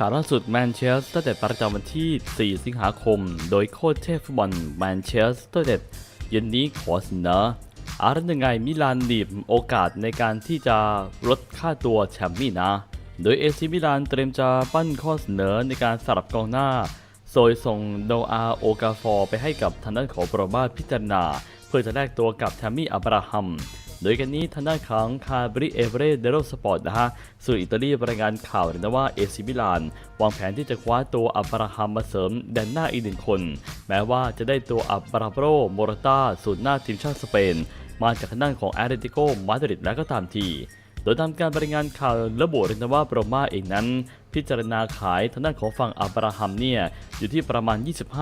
ข่าวล่าสุดแมนเชสเตอร์เดดประจำวันที่ 4 สิงหาคม โดยโค้ชเทพฟุตบอลแมนเชสเตอร์เดดเย็นนี้ขอเสนออาร์ยังไงมิลานหนีบโอกาสในการที่จะลดค่าตัวแชมป์มี่นะ โดยเอซิมิลานเตรียมจะปั้นข้อเสนอในการสลับกองหน้าโดยส่งโนอาโอกาฟอร์ไปให้กับทางด้านของโปรมาพิจารณา เพื่อจะแลกตัวกับแทมมี่อับราฮัม โดยกันนี้ทางด้านของคาบริเอเวเรเดโรสปอร์ตนะฮะสื่ออิตาลีรายงานข่าวนะว่าเอซิมิลานวางแผนที่จะคว้าตัวอับราฮัมมาเสริมแดนหน้าอีกหนึ่งคน แม้ว่าจะได้ตัวอับราโบรโมรตาสูตรหน้าทีมชาติสเปน มาจากทางด้านของแอตเลติโกมาดริดแล้วก็ตามที ดยทำการบรายงานข่าวระบุเลยนะว่าโรม่าเองนั้น พิจารณาขายทางด้านของฝั่งอับราฮัมเนี่ยอยู่ที่ประมาณ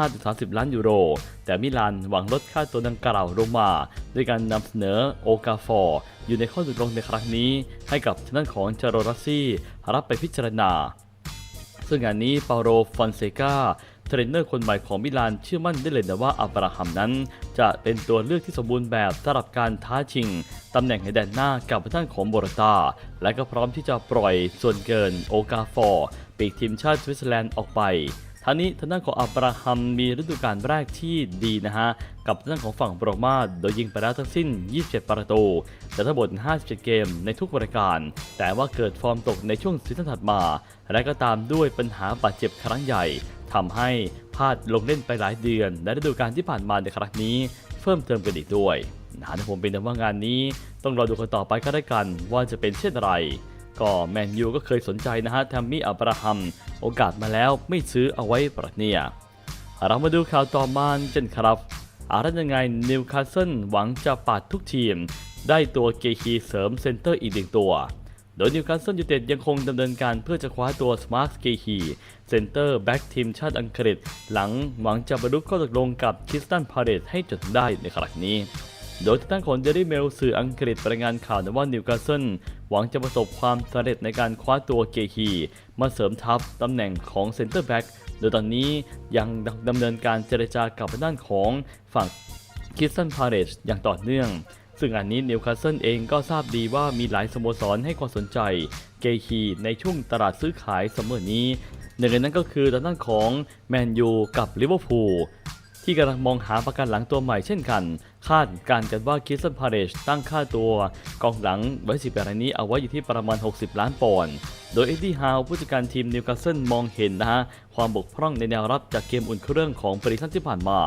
25-30 ล้านยูโร แต่มิลานหวังลดค่าตัวดังกล่าวลงมาด้วยการนำเสนอโอกาฟอร์อยู่ในข้อตกลงในครั้งนี้ ให้กับทางด้านของจารรัสซี่รับไปพิจารณา ซึ่งงานนี้เปาโรฟอนเซกา เทรนเนอร์คนใหม่ของมิลานเชื่อมั่นได้เลยนะว่าอับราฮัมนั้น จะเป็นตัวเลือกที่สมบูรณ์แบบสำหรับการท้าชิงตำแหน่งในแดนหน้ากับท่านของโบรตา และก็พร้อมที่จะปล่อยส่วนเกินโอกาฟอร์ปีกทีมชาติสวิตเซอร์แลนด์ออกไป ท่างนี้ทางด้านของอับราฮัมมีฤดูกาลแรกที่ดีนะฮะ กับทางด้านของฝั่งโรมาโดยยิงไปแล้วทั้งสิ้น 27 ประตู แต่ทั้งหมด 57 เกมในทุกรายการ แต่ว่าเกิดฟอร์มตกในช่วงซีซั่นถัดมา และก็ตามด้วยปัญหาบาดเจ็บครั้งใหญ่ทำให้พลาดลงเล่นไปหลายเดือน และฤดูกาลที่ผ่านมาในครั้งนี้ เพิ่มเติมกันอีกด้วยนะนะผมเป็นแต่ว่างานนี้ ต้องรอดูกันต่อไปก็ได้กันว่าจะเป็นเช่นไร ก็แมนยูก็เคยสนใจนะฮะแทมมี่อับราฮัม โอกาสมาแล้วไม่ซื้อเอาไว้ประเนี่ยเรามาดูข่าวต่อมากันครับอารัยังไงนิวคาสเซิลหวังจะปาดทุกทีม ได้ตัวเกคีเสริมเซนเตอร์อีกหนึ่งตัว โดยนิวคาสเซิลยูไนเต็ดยังคงดำเนินการเพื่อจะคว้าตัวสมาร์ทเกคีเซนเตอร์แบ็กทีมชาติอังกฤษ หลังหวังจะบรรลุข้อตกลงกับคิสตันพาเรตให้จดได้ในครั้งนี้ โดยทางด้านของเดลี่เมลสื่ออังกฤษรายงานข่าวนว่านิวคาสเซิลหวังจะประสบความสำเร็จในการคว้าตัวเกฮีมาเสริมทัพตำแหน่งของเซนเตอร์แบ็กโดยตอนนี้ยังดำเนินการเจรจากับด้านของฝั่งคิสตันพาเรตอย่างต่อเนื่องซึ่งอันนี้นิวคาสเซิลเองก็ทราบดีว่ามีหลายสโมสรให้ความสนใจเกฮีในช่วงตลาดซื้อขายเสมอนี้หนึ่งในนั้นก็คือด้านของแมนยูกับลิเวอร์พูลที่กำลังมองหาประกันหลังตัวใหม่เช่นกัน คาดการกันว่าคิสซันพาเรชตั้งค่าตัวกองหลังไว้สิบรายนี้เอาไว้อยู่ที่ประมาณ 60 ล้านปอนด์ โดยเอ็ดดี้ฮาวผู้จัดการทีมนิวคาสเซิลมองเห็นนะฮะความบกพร่องในแนวรับจากเกมอุ่นเครื่องของปริซันที่ผ่านมา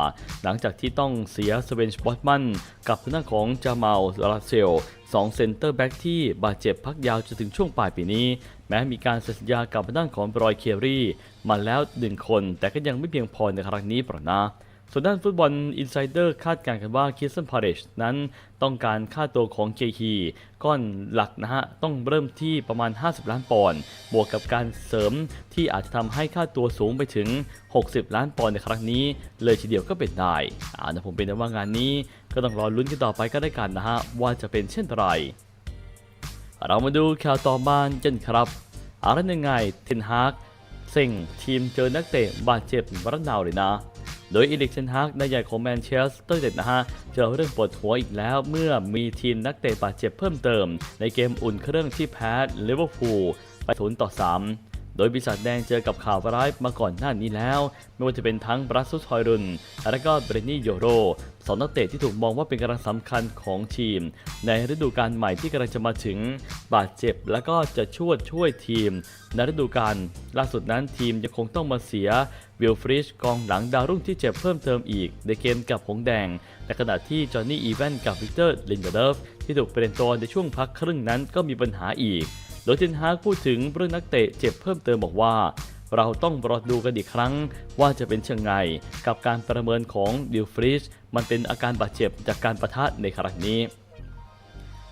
หลังจากที่ต้องเสียสเวนสปอตมันกับทางด้านของจามาลลาเซลสองเซนเตอร์แบ็กที่บาดเจ็บพักยาวจนถึงช่วงปลายปีนี้ แม้มีการเซ็นสัญญากับทางด้านของบรอยเคอรี่มาแล้วหนึ่งคน แต่ก็ยังไม่เพียงพอในครั้งนี้ปรนะ ส่วนด้านฟุตบอลอินไซเดอร์คาดการณ์กันว่าคิสซันพาเรชนั้นต้องการค่าตัวของเจฮีก้อนหลักนะฮะ ต้องเริ่มที่ประมาณ 50 ล้านปอนด์บวกกับการเสริมที่อาจจะทำให้ค่าตัวสูงไปถึง 60 ล้านปอนด์ในครั้งนี้ เลยทีเดียวก็เป็นได้อ่านะผมเป็นว่างานนี้ก็ต้องรอลุ้นกันต่อไปก็ได้กันนะฮะ ว่าจะเป็นเช่นไร เรามาดูข่าวต่อมากันครับอะไรยังไงเทนฮากเซ็งทีมเจอนักเตะบาดเจ็บระนาวเลยนะ โดยอีลิกเทนฮากนายใหญ่ของแมนเชสเตอร์เด็ดนะฮะเจอเรื่องปวดหัวอีกแล้วเมื่อมีทีมนักเตะบาดเจ็บเพิ่มเติม ในเกมอุ่นเครื่องที่แพ้ลิเวอร์พูลไปศูนต่อ3 โดยปีศาจแดงเจอกับข่าวร้ายมาก่อนหน้านี้แล้ว ไม่ว่าจะเป็นทั้งบรัสซุสฮอยรุน และก็เบรนนี่โยโรสองนักเตะที่ถูกมองว่าเป็นกำลังสำคัญของทีม ในฤดูกาลใหม่ที่กำลังจะมาถึง บาดเจ็บและก็จะช่วยช่วยทีม ในฤดูกาลล่าสุดนั้นทีมยังคงต้องมาเสียวิลฟริชกองหลังดาวรุ่งที่เจ็บเพิ่มเติมอีก ในเกมกับหงแดง ในขณะที่จอห์นนี่อีแวนกับวิกเตอร์ลินเดอร์ฟที่ถูกเปลี่ยนตัวในช่วงพักครึ่งนั้นก็มีปัญหาอีก ดยเทนฮากพูดถึงเรื่องนักเตะเจ็บเพิ่มเติมบอกว่า เราต้องรอดูกันอีกครั้งว่าจะเป็นเช่นไง กับการประเมินของดิลฟริชมันเป็นอาการบาดเจ็บจากการประทะในครั้งนี้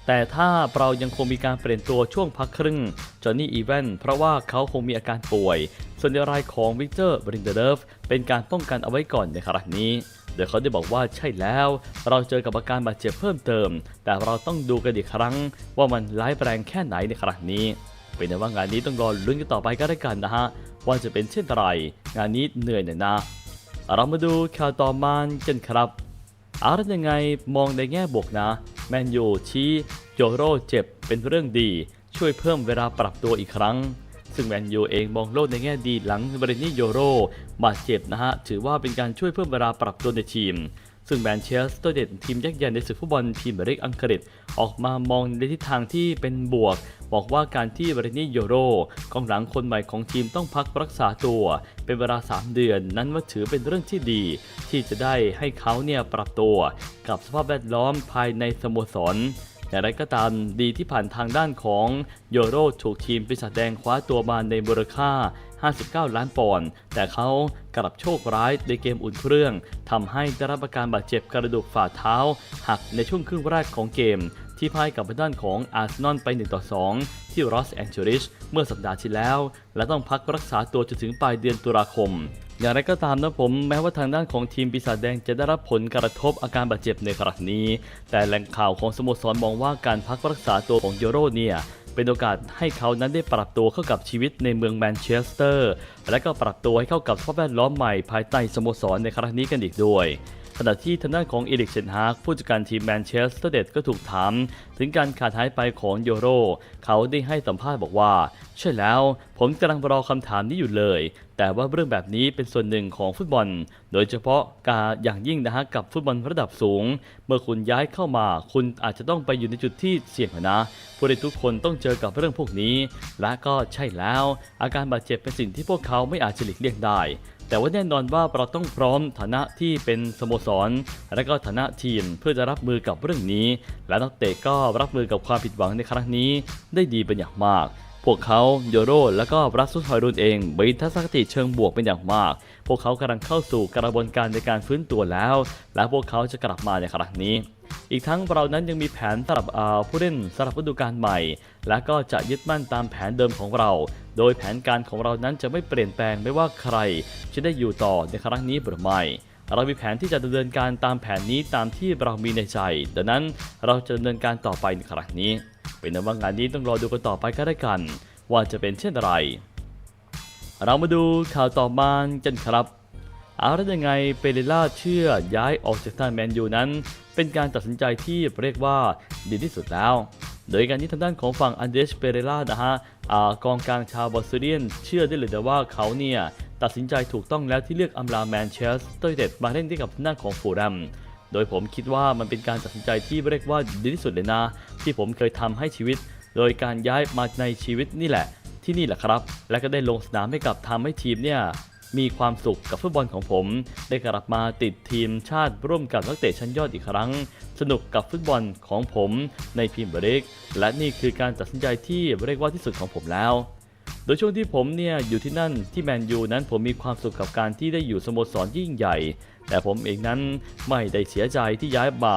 แต่ถ้าเรายังคงมีการเปลี่ยนตัวช่วงพักครึ่งจอห์นนี่อีแวนเพราะว่าเขาคงมีอาการป่วย ส่วนในรายของวิกเตอร์บรินเดเดฟเป็นการป้องกันเอาไว้ก่อนในครั้งนี้ โดยเขาได้บอกว่าใช่แล้ว เราเจอกับอาการบาดเจ็บเพิ่มเติม แต่เราต้องดูกันอีกครั้ง ว่ามันร้ายแรงแค่ไหนในครั้งนี้เป็นแต่ว่างานนี้ต้องรอลุ้นกันต่อไปก็ได้กันนะฮะว่าจะเป็นเช่นไร งานนี้เหนื่อยหน่อยนะ เรามาดูข่าวต่อมากันครับอาร์ตยังไงมองในแง่บวกนะ แมนยูชี้โจโร่เจ็บเป็นเรื่องดี ช่วยเพิ่มเวลาปรับตัวอีกครั้ง ซึ่งแมนยูเองมองโลกในแง่ดีหลังบรินี่โยโรบาดเจ็บนะฮะ ถือว่าเป็นการช่วยเพิ่มเวลาปรับตัวในทีม ซึ่งแมนเชสเตอร์เดนทีมยักษ์ใหญ่ในศึกฟุตบอลพรีเมียร์ลีกอังกฤษ ออกมามองในทิศทางที่เป็นบวก บอกว่าการที่บรินี่โยโรกองหลังคนใหม่ของทีมต้องพักรักษาตัว เป็นเวลา 3 เดือน นั้นว่าถือเป็นเรื่องที่ดี ที่จะได้ให้เขาเนี่ยปรับตัว กับสภาพแวดล้อมภายในสโมสร อย่างไรก็ตามดีที่ผ่านทางด้านของโยโรถูกทีมปีศาจแดงคว้าตัวมาในมูลค่า 59 ล้านปอนด์แต่เขากลับโชคร้ายในเกมอุ่นเครื่องทำให้ได้รับอาการบาดเจ็บกระดูกฝ่าเท้า หักในช่วงครึ่งแรกของเกม ที่พ่ายกับด้านของอาร์เซนอลไป1ต่อ2ที่ลอสแองเจลิสเมื่อสัปดาห์ที่แล้ว และต้องพักรักษาตัวจนถึงปลายเดือนตุลาคม อย่างไรก็ตามนะผมแม้ว่าทางด้านของทีมปีศาจแดงจะได้รับผลกระทบอาการบาดเจ็บในครั้งนี้ แต่แหล่งข่าวของสโมสรมองว่าการพักรักษาตัวของโยโรเนี่ยเป็นโอกาสให้เขานั้นได้ปรับตัวเข้ากับชีวิตในเมืองแมนเชสเตอร์ และก็ปรับตัวให้เข้ากับสภาพแวดล้อมใหม่ภายใต้สโมสรในครั้งนี้กันอีกด้วย ขณะที่ทางด้านของเอริกเชนฮากผู้จัดการทีมแมนเชสเตอร์เดดก็ถูกถาม ถึงการขาดหายไปของโยโร เขาได้ให้สัมภาษณ์บอกว่า ใช่แล้ว ผมกำลังรอคำถามนี้อยู่เลย แต่ว่าเรื่องแบบนี้เป็นส่วนหนึ่งของฟุตบอล โดยเฉพาะการอย่างยิ่งนะฮะกับฟุตบอลระดับสูง เมื่อคุณย้ายเข้ามา คุณอาจจะต้องไปอยู่ในจุดที่เสี่ยงนะผู้เล่นทุกคนต้องเจอกับเรื่องพวกนี้ และก็ใช่แล้ว อาการบาดเจ็บเป็นสิ่งที่พวกเขาไม่อาจจะหลีกเลี่ยงได้ แต่ว่าแน่นอนว่าเราต้องพร้อมฐานะที่เป็นสโมสร และก็ฐานะทีมเพื่อจะรับมือกับเรื่องนี้ และนักเตะก็รับมือกับความผิดหวังในครั้งนี้ได้ดีเป็นอย่างมาก วกเขาโยโรและก็รัสซุทอยรุนเองมีทัศนคติเชิงบวกเป็นอย่างมาก พวกเขากำลังเข้าสู่กระบวนการในการฟื้นตัวแล้ว และพวกเขาจะกลับมาในครั้งนี้ อีกทั้งเรานั้นยังมีแผนสำหรับผู้เล่นสำหรับฤดูกาลใหม่ และก็จะยึดมั่นตามแผนเดิมของเรา โดยแผนการของเรานั้นจะไม่เปลี่ยนแปลงไม่ว่าใคร จะได้อยู่ต่อในครั้งนี้หรือไม่เรามีแผนที่จะดำเนินการตามแผนนี้ตามที่เรามีในใจ ดังนั้นเราจะดำเนินการต่อไปในครั้งนี้ เป็นว่างานนี้ต้องรอดูกันต่อไปก็ได้กัน ว่าจะเป็นเช่นไร เรามาดูข่าวต่อมากันครับเอาแล้วยังไงเปเรล่าเชื่อย้ายออกจากทางแมนยูนั้น เป็นการตัดสินใจที่เรียกว่าดีที่สุดแล้ว โดยการที่ทางด้านของฝั่งอันเดรสเปเรล่านะฮะกองกลางชาวบอสเซียน เชื่อได้เลยนะว่าเขาเนี่ยตัดสินใจถูกต้องแล้วที่เลือกอัมลาแมนเชสเตอร์ยูไนเต็ดมาเล่นที่กับทางด้าของฟูแลม โดยผมคิดว่ามันเป็นการตัดสินใจที่เรียกว่าดีที่สุดเลยนะ ที่ผมเคยทำให้ชีวิต โดยการย้ายมาในชีวิตนี่แหละ ที่นี่แหละครับ และก็ได้ลงสนามให้กับทำให้ทีมเนี่ยมีความสุขกับฟุตบอลของผม ได้กลับมาติดทีมชาติร่วมกับนักเตะชั้นยอดอีกครั้ง สนุกกับฟุตบอลของผมในพรีเมียร์ลีกและนี่คือการตัดสินใจที่เรียกว่าที่สุดของผมแล้ว ดยช่วงที่ผมเนี่ยอยู่ที่นั่นที่แมนยูนั้นผมมีความสุขกับการที่ได้อยู่สโมสรยิ่งใหญ่ แต่ผมเองนั้นไม่ได้เสียใจที่ย้ายมา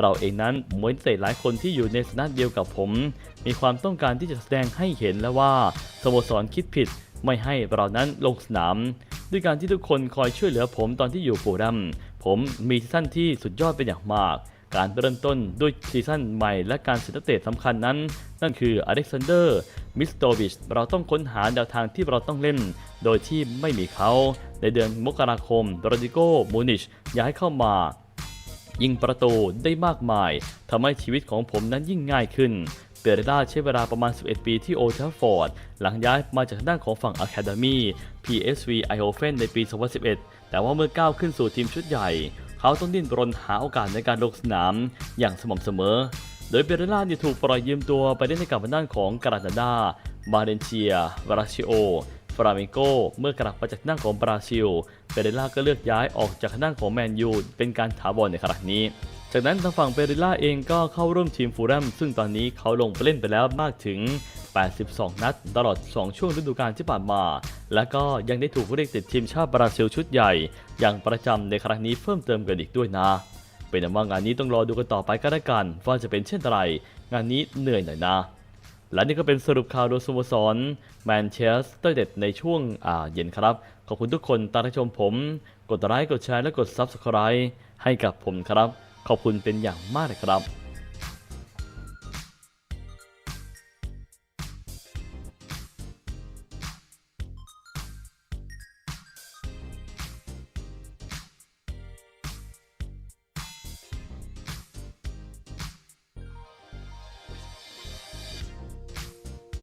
เราเองนั้นเหมือนเตะหลายคนที่อยู่ในสนามเดียวกับผม มีความต้องการที่จะแสดงให้เห็นแล้วว่าสโมสรคิดผิด ไม่ให้เรานั้นลงสนาม ด้วยการที่ทุกคนคอยช่วยเหลือผมตอนที่อยู่ฟูลแลมผมมีซีซั่นที่สุดยอดเป็นอย่างมาก การเริ่มต้นด้วยซีซั่นใหม่และการเสียนักเตะสำคัญนั้น นั่นคืออเล็กซานเดอร์ มิสโตวิช เราต้องค้นหาแนวทางที่เราต้องเล่น โดยที่ไม่มีเขา ในเดือนมกราคมโรดิโกมูนิชย้ายเข้ามายิงประตูได้มากมายทำให้ชีวิตของผมนั้นยิ่งง่ายขึ้น เปเรล่าใช้เวลาประมาณ 11 ปีที่โอลด์แทฟฟอร์ด หลังย้ายมาจากด้านของฝั่ง Academy PSV Eindhoven ในปี 2011 แต่ว่าเมื่อก้าวขึ้นสู่ทีมชุดใหญ่ เขาต้องดิ้นรนหาโอกาสในการลงสนามอย่างสม่ำเสมอ โดยเปเรล่าเนี่ยถูกปล่อยยืมตัวไปเล่นให้กับด้านของกรานาดา บาเลนเซียบราชิโอฟราเมโกเมื่อกลับมาจากด้านของบราซิลเปเรล่าก็เลือกย้ายออกจากด้านของแมนยูเป็นการถาวรในครั้งนี้ จากนั้นทางฝั่งเปเรล่าเองก็เข้าร่วมทีมฟูลแลมซึ่งตอนนี้เขาลงไปเล่นไปแล้วมากถึง 82 นัด ตลอด 2 ช่วงฤดูกาลที่ผ่านมา และก็ยังได้ถูกเรียกติดทีมชาติบราซิลชุดใหญ่ อย่างประจำในครั้งนี้เพิ่มเติมกันอีกด้วยนะ เป็นแต่ว่างานนี้ต้องรอดูกันต่อไปก็แล้วกัน ว่าจะเป็นเช่นไร งานนี้เหนื่อยหน่อยนะ และนี่ก็เป็นสรุปข่าวโดยสโมสรแมนเชสเตอร์เด็ดในช่วงอ่าเย็นครับ ขอบคุณทุกคนตามชมผม กดไลค์กดแชร์และกด Subscribe ให้กับผมครับ ขอบคุณเป็นอย่างมากเลยครับ